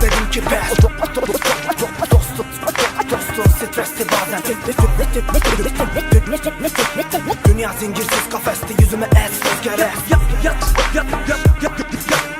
etmedim ki pes Dostum, dostum stresli bazen Dünya zincirsiz kafeste yüzüme es rüzgar es Yap yap yap yap yap yap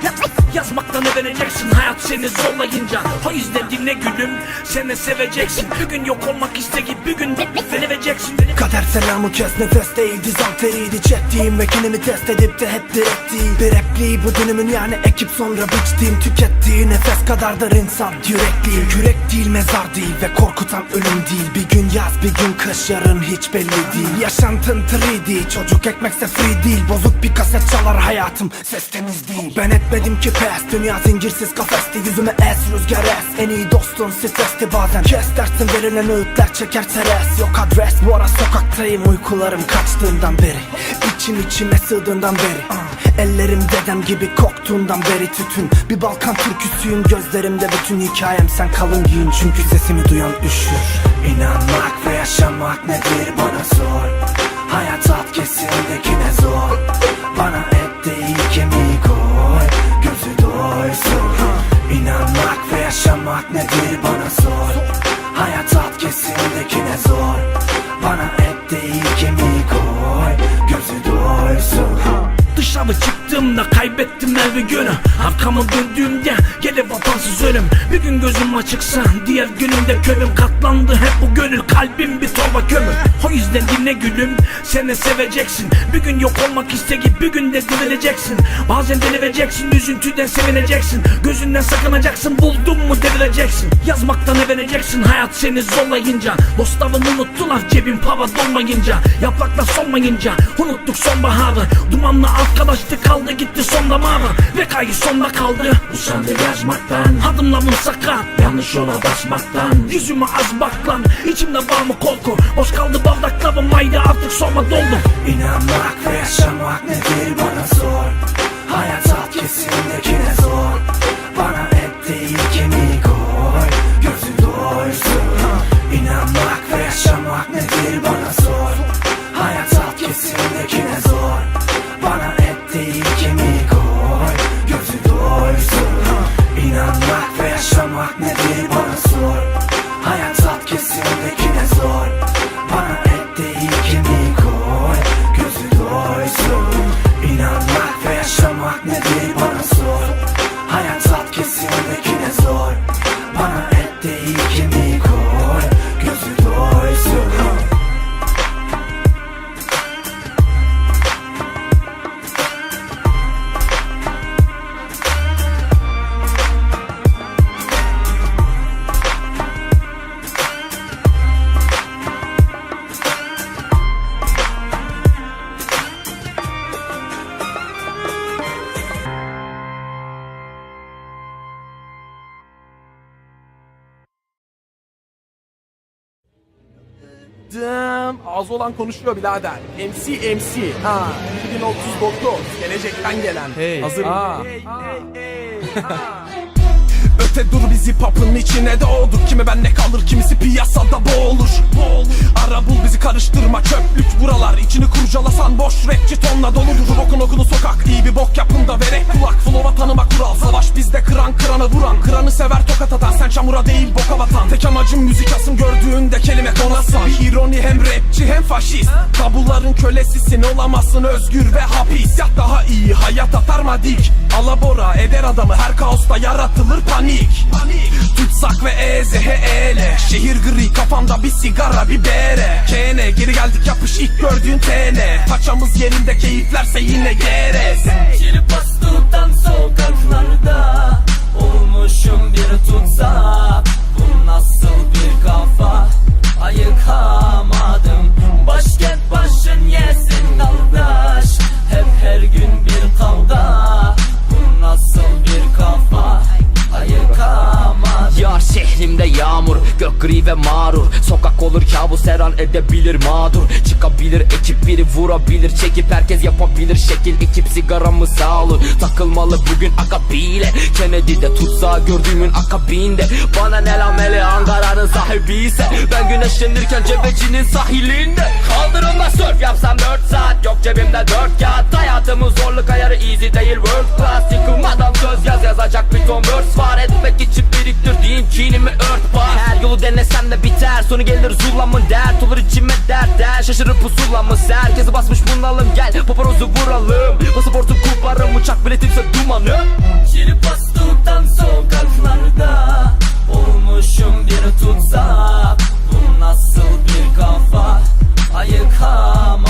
yap Yazmaktan öğreneceksin hayat seni zorlayınca. O yüzden dinle gülüm. Sen de seveceksin. Bir gün yok olmak isteyip bir gün seveceksin. Kader selamı kes nefes değil dizanteriydi Çektiğim ve kendimi test edip de hep direttiğim Bir repliği bu dönümün yani ekip sonra biçtiğim. Tükettiği nefes kadardır insan yürekliyim Kürek değil mezar değil ve korkutan ölüm değil. Bir gün yaz bir gün kış yarın hiç belli değil. Yaşantın 3D çocuk ekmekse free değil. Bozuk bir kaset çalar hayatım ses temiz değil. Ben etmedim ki pes dünya zincirsiz kafeste Yüzüme es rüzgar es. En iyi dostun stresli bazen Kes. Dersin verilen öğütler çeker teres. Yok adres bu ara sokaktayım uykularım kaçtığından beri. İçim içime sığdığından beri. Ellerim dedem gibi koktuğundan beri tütün. Bir Balkan türküsüyüm gözlerimde bütün hikayem. Sen kalın giyin çünkü sesimi duyan üşür. İnanmak ve yaşamak nedir? Bana sor. Hayat at kesindekine zor. Bana açıksa diğer günümde körüm Katlandı hep bu gönül kalbim bir torba kömür. O yüzden dinle gülüm sen de seveceksin. Bir gün yok olmak isteyip bir gün de dirileceksin. Bazen delireceksin üzüntüden sevineceksin. Gözünden sakınacaksın buldun mu devireceksin Yazmaktan eveneceksin hayat seni zorlayınca. Dostlarımı unuttular cebim para dolmayınca. Yapraklar solmayınca unuttuk sonbaharı. Dumanla arkadaştı kaldı gitti son damarı Ve kayı sonda kaldı. Usandı yazmaktan. Adımlarım sakat yanlış yola basmaktan. Yüzüme az bak lan içimde var mı korku. Boş kaldı bardaklarım ayda artık sorma doldu. İnanmak Damn, ağzı olan konuşuyor birader. MC MC. Ha, 2039 gelecekten gelen. Hey, Hazır aa. Hey, hey, hey, aa. Öte dur bizi papın içine doğduk Kimi benle kalır kimisi piyasada boğulur. Ara bul bizi karıştırma çöplük buralar. İçini kurcalasan boş rapçi tonla doludur. Okun okunu sokak iyi bir bok yapın da verek kulak. Flow'a tanıma kural savaş bizde kıran kıranı vuran. Kıranı sever tokat atan sen çamura değil boka batan. Tek amacım müzik asım gördüğünde kelime konasan Bir ironi hem rapçi hem faşist. Tabuların kölesisin olamazsın özgür ve hapis. Yat daha iyi hayat atar madik. Alabora eder adamı her kaosta yaratılır panik Tutsak ve ezehe ele. Şehir gri kafamda bir sigara bir bere. Kene geri geldik yapış ilk gördüğün tene Paçamız yerinde keyiflerse yine gerez Gelip bastığımdan sokaklarda Olmuşum bir tutsak Bu nasıl bir kafa? Ayıkamadım Başkent başın yesin kardeş. Hep her gün gri ve mağrur Sokak olur kabus her an edebilir mağdur. Çıkabilir ekip biri vurabilir. Çekip herkes yapabilir şekil ekip sigaramı sağ olur Takılmalı bugün akabile Kennedy'de tutsağı gördüğümün akabinde. Bana ne la mele Ankara'nın sahibi ise. Ben güneşlenirken cebecinin sahilinde. Kaldırımda surf yapsam 4 saat. Yok cebimde 4 kağıt. Hayatımın zorluk ayarı easy değil world class. Yıkılmadan söz yaz yazacak bir ton verse. Var Etmek için biriktirdiğim kinimi ört Her yolu denesem de biter. Sonu gelir zulamın dert. Olur içime dert der Şaşırıp pusulamız Herkesi basmış bunalım. Gel Paparozu vuralım. Pasaportu kuparım. Uçak biletimse dumanı Çiri pastuktan sokaklarda Olmuşum bir tutsak. Bu nasıl bir kafa? Ayıkamadım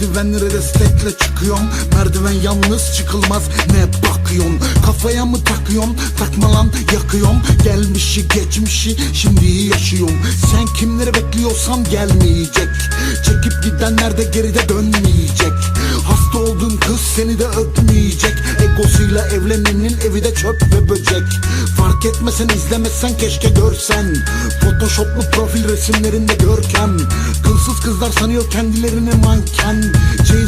merdivenlere destekle çıkıyorum. Merdiven yalnız çıkılmaz. Ne bakıyorsun? Kafaya mı takıyorsun? Takma lan yakıyorum. Gelmişi geçmişi şimdi yaşıyorum. Sen kimleri bekliyorsan gelmeyecek. Çekip gidenler de geride dönmeyecek Olduğun kız seni de öpmeyecek. Egosuyla evlenenin evi de çöp ve böcek. Fark etmesen izlemesen keşke görsen. Photoshoplu profil resimlerinde görkem. Kılsız kızlar sanıyor kendilerini manken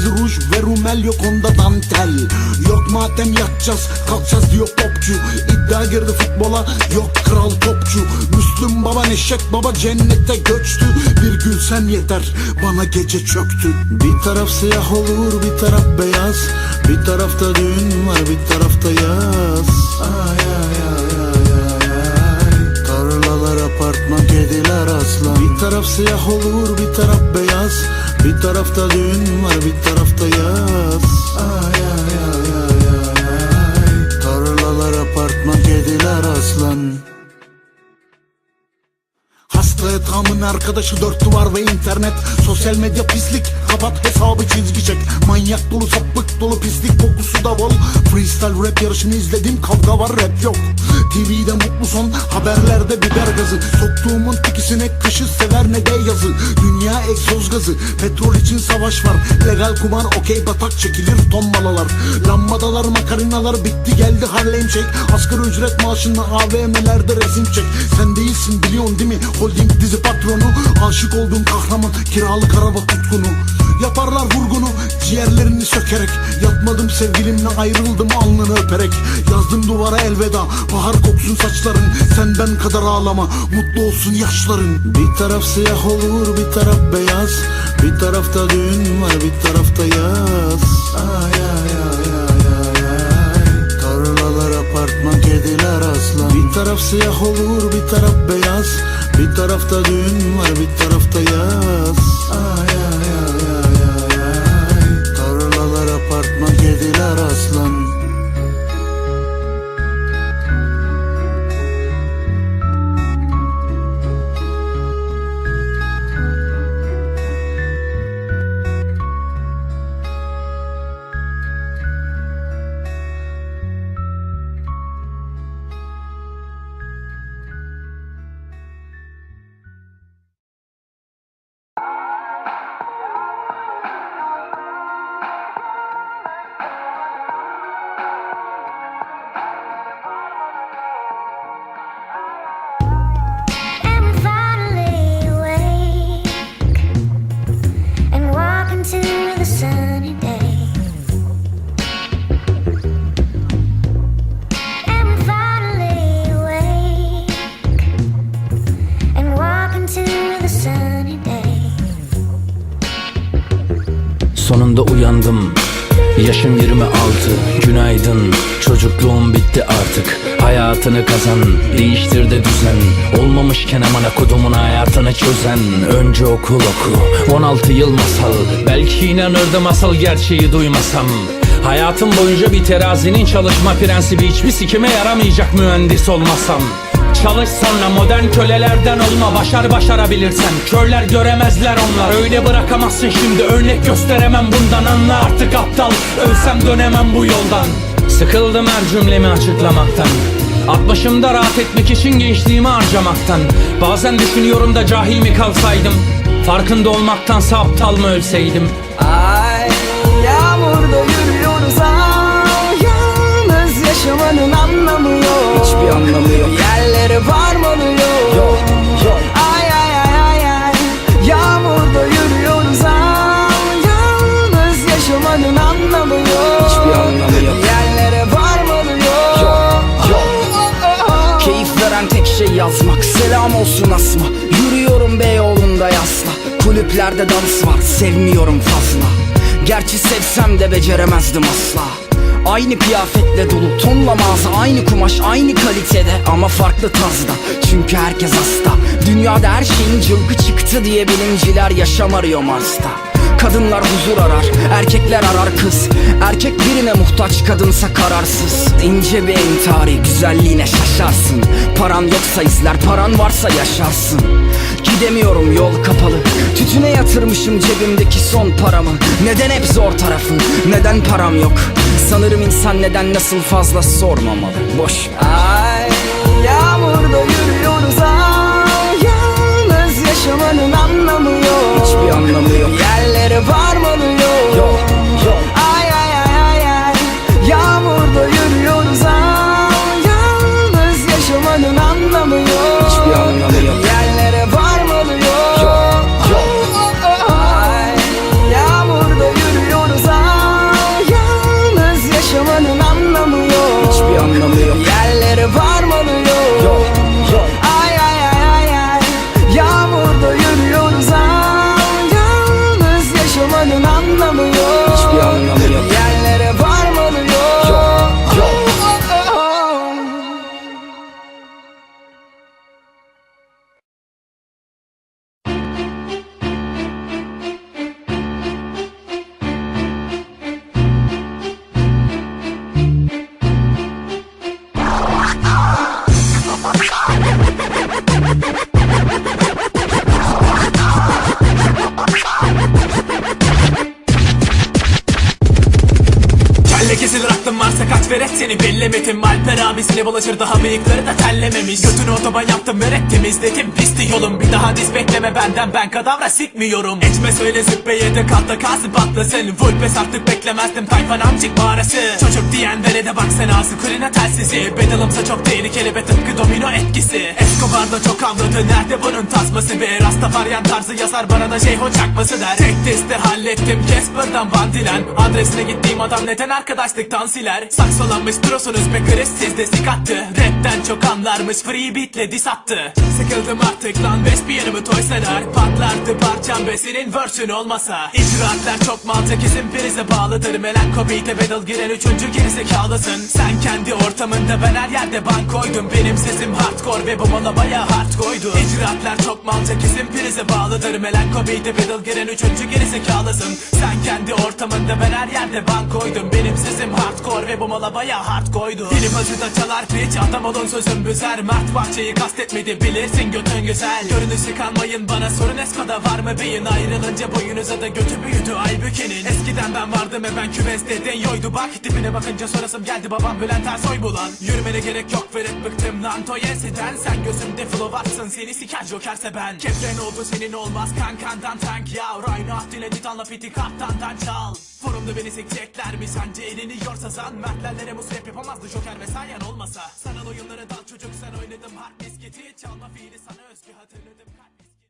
Çeyiz ruj ve rumel yok onda dantel. Yok matem yatacağız kalkacağız diyor popçu. İddia girdi futbola yok kral topçu. Müslüm baba neşek baba cennete göçtü. Bir gülsen yeter bana gece çöktü. Bir taraf siyah olur bir taraf beyaz. Bir tarafta düğün var bir tarafta yaz. Ay ay ay ay. Tarlalar apartman kediler aslan. Bir taraf siyah olur bir taraf beyaz Bir tarafta düğün var bir tarafta yaz. Ay ay ay ay ay Tarlalar apartman kediler aslan Etamın arkadaşı dört duvar ve internet. Sosyal medya pislik kapat hesabı çizgi çek. Manyak dolu sapık dolu pislik kokusu da bol. Freestyle rap yarışını izledim kavga var rap yok. TV'de mutlu son haberlerde biber gazı. Soktuğumun tikisine kışı sever ne de yazı. Dünya egzoz gazı petrol için savaş var. Legal kumar okey batak çekilir tombalalar. Lambadalar makarinalar bitti geldi Harlem Shake. Asgari ücret maaşınla AVM'lerde resim çek. Sen değilsin biliyorsun değil mi? Holding dizi patronu Aşık olduğun kahraman kiralık araba tutkunu. Yaparlar vurgunu ciğerlerini sökerek. Yatmadım sevgilimle ayrıldım alnını öperek. Yazdım duvara elveda bahar koksun saçların. Sen ben kadar ağlama mutlu olsun yaşların. Bir taraf siyah olur bir taraf beyaz. Bir tarafta düğün var bir tarafta yaz. Ay ay Bir taraf siyah olur bir taraf beyaz. Bir tarafta düğün var bir tarafta yaz. Ay 26 günaydın Çocukluğum bitti artık. Hayatını kazan değiştir de düzen. Olmamışken amana kodumun hayatını çözen. Önce okul oku 16 yıl masal. Belki inanırdım asıl gerçeği duymasam. Hayatım boyunca bir terazinin çalışma prensibi. Hiçbir sikime yaramayacak mühendis olmasam Çalış sonra modern kölelerden olma Başar başarabilirsen. Körler göremezler onlar Öyle bırakamazsın şimdi. Örnek gösteremem bundan Anla artık aptal. Ölsem dönemem bu yoldan. Sıkıldım her cümlemi açıklamaktan. Atmışımda rahat etmek için gençliğimi harcamaktan. Bazen düşünüyorum da cahil mi kalsaydım? Farkında olmaktansa aptal mı ölseydim? Ay Kulüplerde dans var Sevmiyorum fazla. Gerçi sevsem de beceremezdim asla. Aynı kıyafetle dolu tonla mağaza Aynı kumaş aynı kalitede Ama farklı tarzda. Çünkü herkes hasta. Dünyada her şeyin cılgı çıktı diye bilimciler yaşam arıyor Mars'ta Kadınlar huzur arar, erkekler arar kız. Erkek birine muhtaç, kadınsa kararsız. İnce bir entari, güzelliğine şaşarsın. Paran yoksa izler, paran varsa yaşarsın. Gidemiyorum yol kapalı. Tütüne yatırmışım cebimdeki son paramı. Neden hep zor tarafım, neden param yok? Sanırım insan neden nasıl fazla sormamalı? Boş. Ay yağmurda Abisine bulaşır daha bıyıkları da tellememiş Götünü otoban yaptım veret temizledim pisti yolum Bir daha diz bekleme benden. Ben kadavra sikmiyorum. Etme söyle züppeye de kalta kalsın patlasın. Vulpes artık beklemezdim. Tayfan amcık mağarası Çocuk diyenlere de bak sen ağzı kulina telsizi. Bedalımsa çok tehlikeli ve tıpkı domino etkisi. Escobar da çok avladı nerede bunun tasması be? Rastafaryan tarzı yazar bana da şeyho çakması der. Tek testi hallettim. Casper'dan bandilen. Adresine gittiğim adam neden arkadaşlıktan siler Saksolanmış prosunuz be Chris sizde sik Rapten çok anlarmış. Free beatle dis attı. Sıkıldım artık lan best bir yerimi toy sener Patlardı parçam be senin version olmasa. İcraatler çok malca kesin prize bağlıdır. Melankobite battle giren üçüncü gerizekalısın. Sen kendi ortamında ben her yerde ban koydum. Benim sesim hardcore ve bu bana baya hard koydu. İcraatler çok malca kesin prize bağlıdır. Melankobite battle giren üçüncü gerizekalısın. Sen kendi ortamında ben her yerde ban koydum. Benim sesim hardcore ve bu mala baya hard koydu. Dilim acıda çalar piç adam olun sözüm büzer. Mert bahçeyi kastetmedi bilirsin götün güzel. Görünüşü kanmayın bana sorun Esko'da var mı beyin? Ayrılınca boyunuza da götü büyüdü Aybüke'nin. Eskiden ben vardım ve ben küveste denyoydu Bak dibine bakınca sorasım geldi babam Bülent Ersoy bulan. Yürümene gerek yok veret bıktım. Nanto yensiden Sen gözümde flow atsın seni siker jokerse ben. Kepren oldu senin olmaz. Kankandan tank ya Rhino Ahtin editanla piti kaptandan çal Forumda beni sekecekler mi? Sence elini yorsa zan Mertlerlere mus rap yapamazdı joker ve sayan olmasa. Sanal oyunları dal çocuk sen oynadım hard disketi Çalma fiili sana özgü hatırladım